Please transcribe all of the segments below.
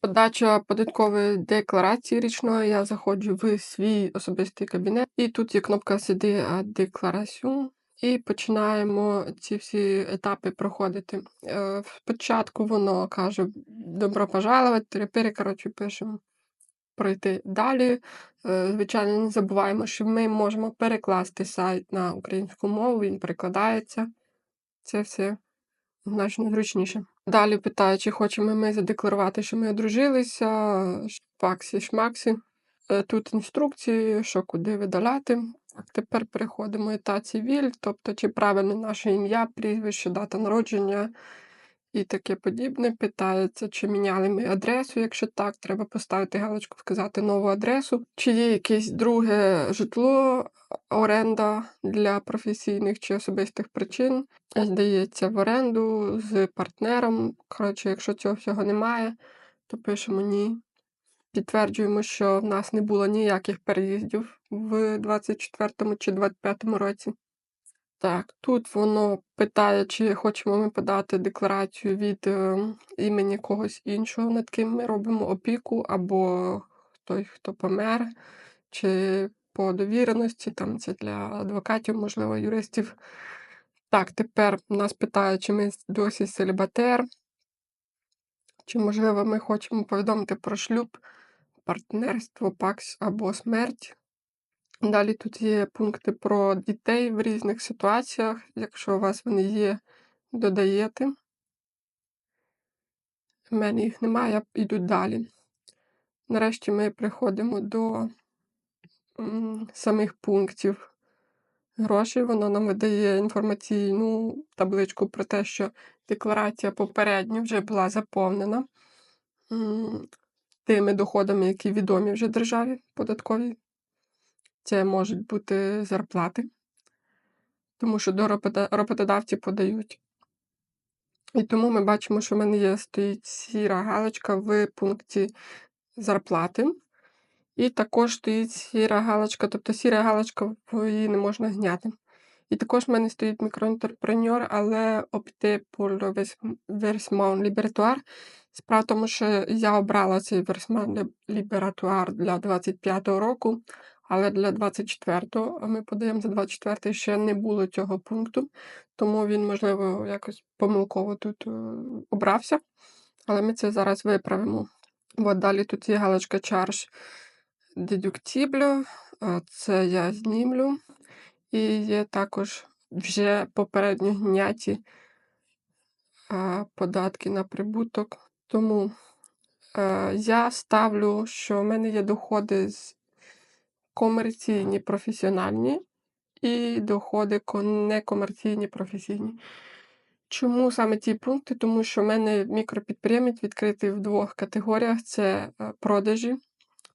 Подача податкової декларації річної. Я заходжу в свій особистий кабінет, і тут є кнопка «Сиди декларацію. І починаємо ці всі етапи проходити. Е, Спочатку воно каже добро пожаловать, тепер, коротше, пишемо пройти далі. Е, Звичайно, не забуваємо, що ми можемо перекласти сайт на українську мову, він перекладається. Це все значно зручніше. Далі питає, чи хочемо ми задекларувати, що ми одружилися, факсі, шмаксі. Е, Тут інструкції, що куди видаляти. Тепер переходимо та цивіль, тобто чи правильне наше ім'я, прізвище, дата народження і таке подібне. Питається, чи міняли ми адресу. Якщо так, треба поставити галочку, вказати нову адресу. Чи є якесь друге житло, оренда для професійних чи особистих причин. Здається, в оренду з партнером. Коротше, якщо цього всього немає, то пишемо ні. Підтверджуємо, що в нас не було ніяких переїздів в 24 чи 25 році. Так, тут воно питає, чи хочемо ми подати декларацію від е, імені когось іншого, над ким ми робимо опіку, або той, хто помер, чи по довіреності, там це для адвокатів, можливо, юристів. Так, тепер нас питає, чи ми досі селібатер, чи, можливо, ми хочемо повідомити про шлюб, партнерство, пакс або смерть. Далі тут є пункти про дітей в різних ситуаціях. Якщо у вас вони є, додаєте. В мене їх немає, я йду далі. Нарешті ми приходимо до самих пунктів грошей. Воно нам видає інформаційну табличку про те, що декларація попередня вже була заповнена тими доходами, які відомі вже державі податковій. Це можуть бути зарплати, тому що до роботодавці подають. І тому ми бачимо, що в мене є стоїть сіра галочка в пункті зарплати. І також стоїть сіра галочка, тобто сіра галочка її не можна зняти. І також в мене стоїть мікроентерпренер, але opté pour versement libératoire. Справа тому, що я обрала цей versement libératoire для 25-го року, але для 24-го, а ми подаємо за 24-й, ще не було цього пункту, тому він, можливо, якось помилково тут е, обрався. Але ми це зараз виправимо. От далі тут є галочка Charge Deductible, це я знімлю. І є також вже попередньо зняті податки на прибуток. Тому е, я ставлю, що в мене є доходи з комерційні професіональні і доходи некомерційні професійні. Чому саме ці пункти? Тому що в мене мікропідприємець відкритий в двох категоріях: це е, продажі,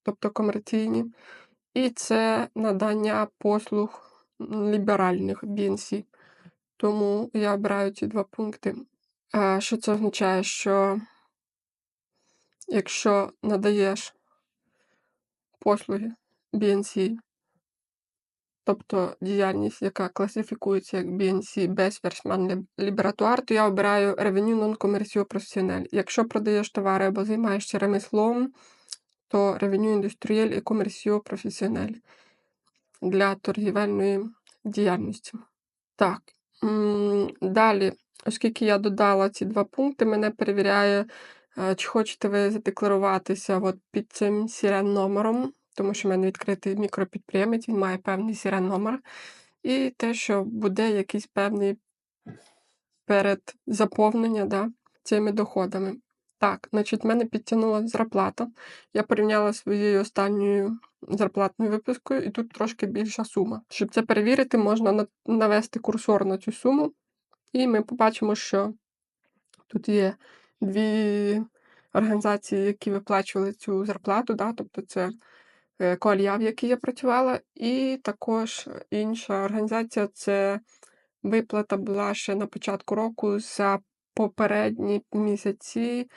тобто комерційні, і це надання послуг ліберальних BNC. Тому я обираю ці два пункти. Що це означає? Що якщо надаєш послуги BNC, тобто діяльність, яка класифікується як BNC без Versman Liberatoire, то я обираю Revenue Non-Commercio Professionnel. Якщо продаєш товари або займаєшся ремеслом, то Revenue Industriel і Commercio Professionnel для торгівельної діяльності. Так, далі, оскільки я додала ці два пункти, мене перевіряє, е, чи хочете ви задекларуватися от під цим сірен номером, тому що в мене відкритий мікропідприємець, він має певний сірен номер. І те, що буде якийсь певний передзаповнення да, цими доходами. Так, значить, мене підтягнула зарплата. Я порівняла своєю останньою зарплатною випискою, і тут трошки більша сума. Щоб це перевірити, можна навести курсор на цю суму, і ми побачимо, що тут є дві організації, які виплачували цю зарплату, да, тобто це е, в якій я працювала, і також інша організація це виплата була ще на початку року за попередні місяці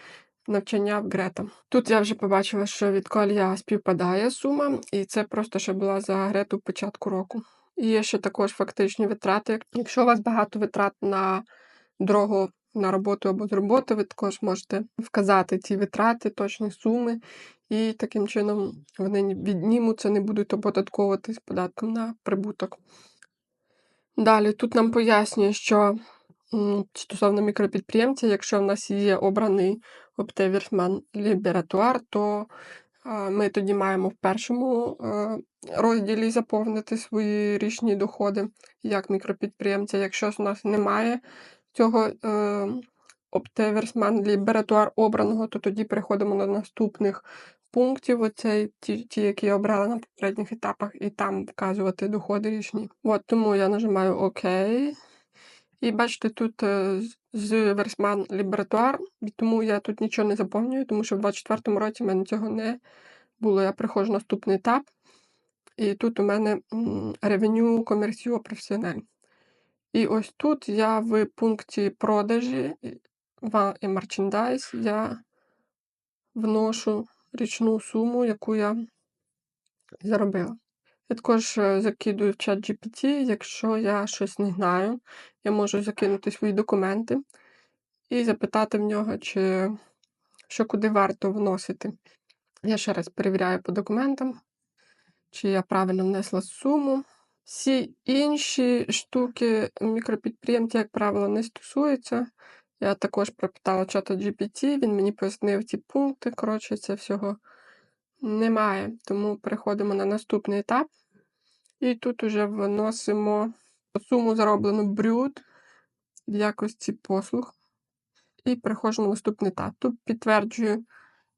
навчання в Грета. Тут я вже побачила, що від Коалія співпадає сума, і це просто ще була за Грету початку року. І є ще також фактичні витрати. Якщо у вас багато витрат на дорогу на роботу або з роботи, ви також можете вказати ті витрати, точні суми, і таким чином вони віднімуться, не будуть оподатковуватись податком на прибуток. Далі тут нам пояснює, що стосовно мікропідприємця, якщо в нас є обраний Оптеверсман Лібератуар, то ми тоді маємо в першому е, розділі заповнити свої річні доходи як мікропідприємця. Якщо у нас немає цього е, Оптеверсман Лібератуар обраного, то тоді переходимо до наступних пунктів, оцей, ті, ті, які я обрала на попередніх етапах, і там вказувати доходи річні. От тому я нажимаю ОК. І бачите, тут е, з- Версман Лібератуар, тому я тут нічого не заповнюю, тому що в 24-му році в мене цього не було. Я приходжу на наступний етап, і тут у мене ревеню комерціо професіональ. І ось тут я в пункті продажі і мерчендайз я вношу річну суму, яку я заробила. Я також е, закидую в чат GPT, якщо я щось не знаю, я можу закинути свої документи і запитати в нього, чи що куди варто вносити. Я ще раз перевіряю по документам, чи я правильно внесла суму. Всі інші штуки мікропідприємця, як правило, не стосуються. Я також пропитала чата GPT, він мені пояснив ці пункти. Коротше, це всього немає. Тому переходимо на наступний етап. І тут уже вносимо суму зароблену брюд в якості послуг. І переходжу на наступний етап. Тут підтверджую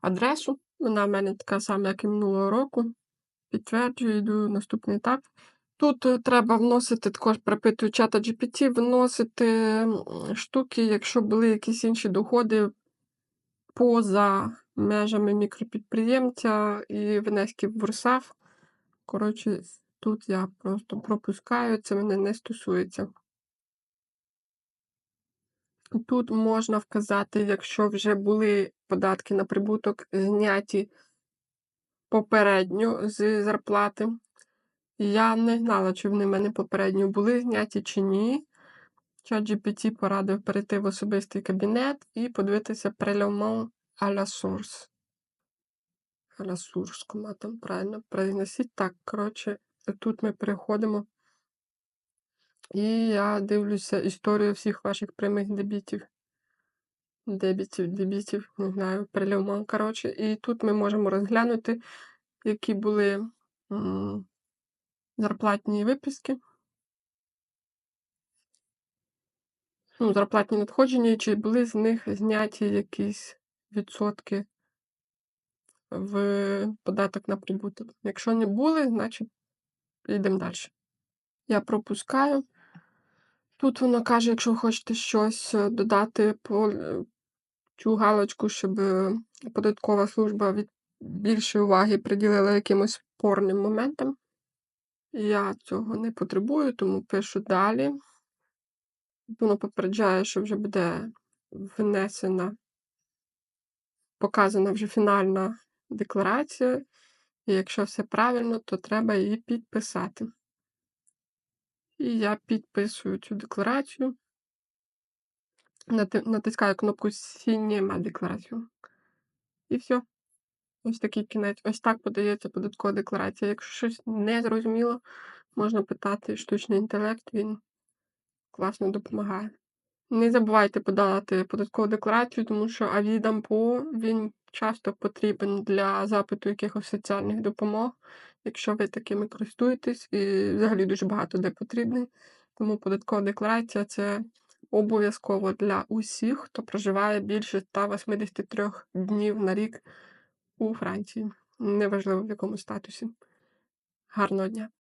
адресу. Вона в мене така сама, як і минулого року. Підтверджую, йду наступний етап. Тут е, треба вносити, також пропитую чата GPT, вносити штуки, якщо були якісь інші доходи поза межами мікропідприємця і внески в РСАФ. Коротше, тут я просто пропускаю, це мене не стосується. Тут можна вказати, якщо вже були податки на прибуток зняті попередньо з зарплати. Я не знала, чи вони в мене попередньо були зняті чи ні. ChatGPT порадив перейти в особистий кабінет і подивитися прельомон à la source. À там правильно произносить. Так, коротше, тут ми переходимо. І я дивлюся історію всіх ваших прямих дебітів. Дебітів, дебітів, не знаю, прельомон, коротше. І тут ми можемо розглянути, які були зарплатні виписки. ну, зарплатні надходження, чи були з них зняті якісь відсотки в податок на прибуток. Якщо не були, значить йдемо далі. Я пропускаю. Тут воно каже, якщо ви хочете щось е, додати по е, цю галочку, щоб е, податкова служба від більшої уваги приділила якимось спорним моментам. Я цього не потребую, тому пишу далі. Воно попереджає, що вже буде внесена, показана вже фінальна декларація. І якщо все правильно, то треба її підписати. І я підписую цю декларацію. Натискаю кнопку Сінєма декларацію. І все. Ось такий кінець. Ось так подається податкова декларація. Якщо щось не зрозуміло, можна питати штучний інтелект, він класно допомагає. Не забувайте подати податкову декларацію, тому що Авідампо він часто потрібен для запиту якихось соціальних допомог, якщо ви такими користуєтесь, і взагалі дуже багато де потрібний. Тому податкова декларація це обов'язково для усіх, хто проживає більше 183 днів на рік у Франції. Неважливо в якому статусі. Гарного дня!